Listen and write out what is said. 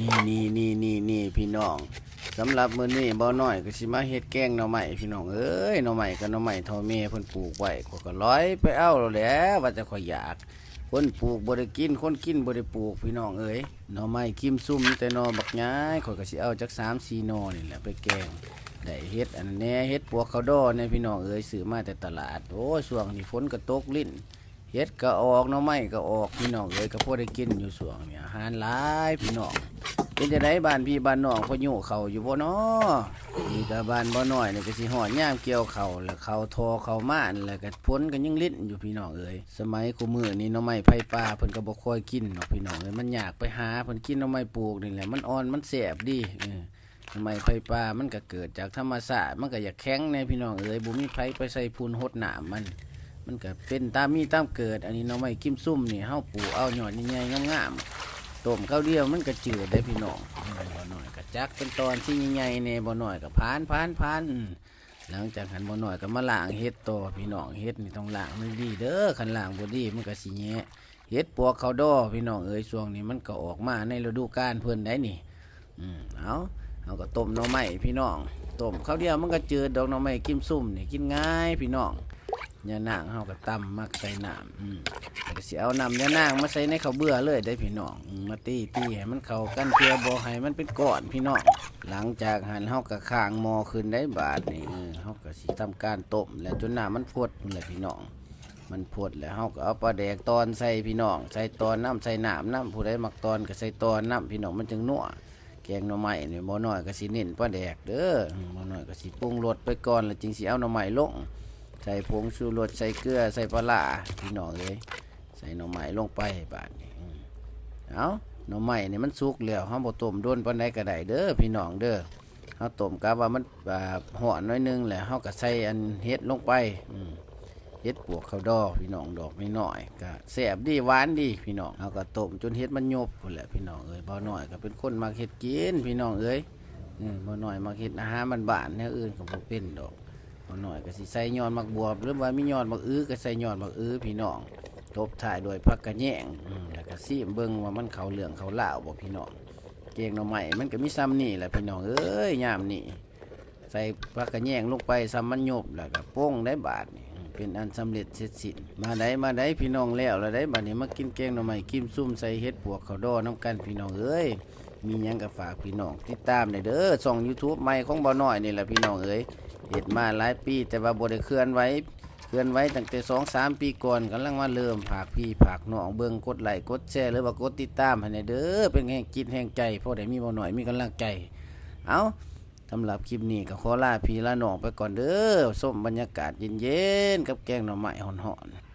นี่นี่นี่นี่นี่พี่น้องสำหรับมื้อนี้บ่น้อยก็สิมาเฮ็ดแกงหน่อไม้พี่น้องเอ้ยหน่อไม้กับหน่อไม้ทอแม่เพิ่นปลูกไว้ข้อยก็ร้อยไปเอาแล้วแหล้วว่าจะข่อยอยากคนปลูกบ่ได้กินคนกินบ่ได้ปลูกพี่น้องเอ้ยหน่อไม้กิมซุ่มแต่หน่อบักย้ายข่อยก็สิเอาจัก3-4หน่อนี่แหละไปแกงได้เฮ็ดอันนั้นแน่เฮ็ดปวกเขาวดอเนี่ยพี่น้องเอ้ยซื้อมาแต่ตลาดโอ้ช่วงนี้ฝนก็ตกลิ้นเฮ็ดก็ออกหน่อไม้ก็ออกพี่น้องเอ้ยก็พอได้กินอยู่ส่วงเนี่ยอาหารหลายพี่น้อง เป็นจะได้บ้านพี่บ้านน้องพออยู่เขาอยู่บ่น้อนี่ก็บ้านบ่น้อยนี่ก็สิฮอดย่ามเกี่ยวเขาแล้วเขาทอเขามานแล้วก็พ้นก็ยังลิ้นอยู่พี่น้องเอ้ยสมัยกูมือนี้หน่องไม้ไผ่ป่าเพิ่นก็บ่ค่อยกินเนาะพี่น้องเอ้ยมันอยากไปหาเพิ่นกินน่องไม้ปลูกนี่แหละมันอ่อนมันแซ่บดีเออหน่อไม้ไผ่ป่ามันก็เกิดจากธรรมชาติมันก็อยากแข็งแน่พี่น้องเอ้ยบ่มีไผไปใส่พูนหดหน้ำมัน มันก็เป็นตามมีตามเกิด อันนี้น้องไม้กิมซุ่มนี่เฮาปลูกเอาหยอดใหญ่ๆงามๆ ต้มข้าวเดียวมันก็จืดได้พี่น้องบ่น้อยก็จักเป็นตอนที่ใหญ่ๆเนี่ยบ่น้อยก็พานพานพานหลังจากหันบ่น้อยก็มาล้างเฮ็ดต่อพี่น้องเฮ็ดนี่ต้องล้างมันดีเด้อคันล้างบ่ดีมันก็สิแย่เฮ็ดปวกข้าวดอพี่น้องเอ้ยช่วงนี้มันก็ออกมาในฤดูกาลเพิ่นได้นี่อืมเอาเอาก็ต้มหน่อไม้พี่น้องต้มข้าวเดียวมันก็จืดดอกหน่อไม้กิมซุ่มนี่กินง่ายพี่น้อง ยานางเฮาก็ตำมักใส่น้ำอืมแล้วก็สิเอาน้ำยานางมาใส่ในข้าวเบื่อเลยได้พี่น้องอืมมาตีตีให้มันเข้ากันเพื่อบ่ให้มันเป็นก้อนพี่น้องหลังจากหันเฮาก็ข้างหม้อขึ้นได้บาดนี่เออเฮาก็สิทำการต้มแล้วจนน้ำมันพดนั่นแหละพี่น้อง มันพดแล้วเฮาก็เอาปลาแดกตอนใส่พี่น้อง ใส่ตอนน้ำใส่น้ำน้ำผู้ใดมักตอนก็ใส่ตอนน้ำพี่น้องมันจึงนัวแกงหน่อไม้นี่บ่น้อยก็สิเน้นปลาแดกเด้ออืมบ่น้อยก็สิปรุงรสไปก่อนแล้วจึงสิเอาหน่อไม้ลง ใส่ผงชูรสใส่เกลือใส่ปลาร้าพี่น้องเอ้ยใส่หน่อไม้ลงไปบาดนี้เอาหน่อไม้นี่มันสุกแล้วเฮาบ่ต้มโดนปานใดก็ได้เด้อพี่น้องเด้อเฮาต้มกะว่ามันอ่าหอนน้อยนึงแหล้วเฮาก็ใส่อันเฮ็ดลงไปเฮ็ดปวกข้าวดอกพี่น้องดอกไม่น้อยก็แซ่บดีหวานดีพี่น้องเฮาก็ต้มจนเฮ็ดมันยบพุ่นแหละพี่น้องเอ้ยบ่น้อยก็เป็นคนมักเฮ็ดกินพี่น้องเอ้ยบ่น้อยมักเฮ็ดอาหารบ้านๆแนวอื่นก็บ่เป็นดอก พอหน่อยก็สิใส่ยอดมักบวบหรือว่ามียอดมักอื้อก็ใส่ยอดมักอื้อพี่น้องทบถ่ายโดยผักกระแยงแล้วก็ซีมเบิ่งว่ามันเขาเหลืองเขาลาวบ่พี่น้องเกงหน่อไม้มันก็มีซ้ำนี่แหละพี่น้องเอ้ยยามนี่ใส่ผักกระแยงลงไปซ้ำมันยบแล้วก็โป้งได้บาทนี่เป็นอันสำเร็จเสร็จสิ้นมาได้มาได้พี่น้องแล้วแล้วได้บัดนี้มากินแกงหน่อไม้กิมซุ่มใส่เฮ็ดปวกเขาวดอน้ำกันพี่น้องเอ้ยมีหยังก็ฝากพี่น้องติดตามได้เด้อช่อง YouTube ใหม่ของบ่น้อยนี่แหละพี่น้องเอ้ย เห็ดมาหลายปี แต่ว่าบ่ได้เคลื่อนไว้เคลื่อนไว้ตั้งแต่สองสามปีก่อนกำลังว่าเริ่มผากพี่ผากน้องเบิ้งกดไลค์กดแชร์หรือว่ากดติดตามให้ในเด้อเป็นแห่งกินแห่งใจพอได้มีบ่หน่อยมีกำลังใจ เอาสำหรับคลิปนี้ก็ขอลาพี่ลาน้องไปก่อนเด้อส้มบรรยากาศเย็นๆกับแกงหน่อไม้หอนๆ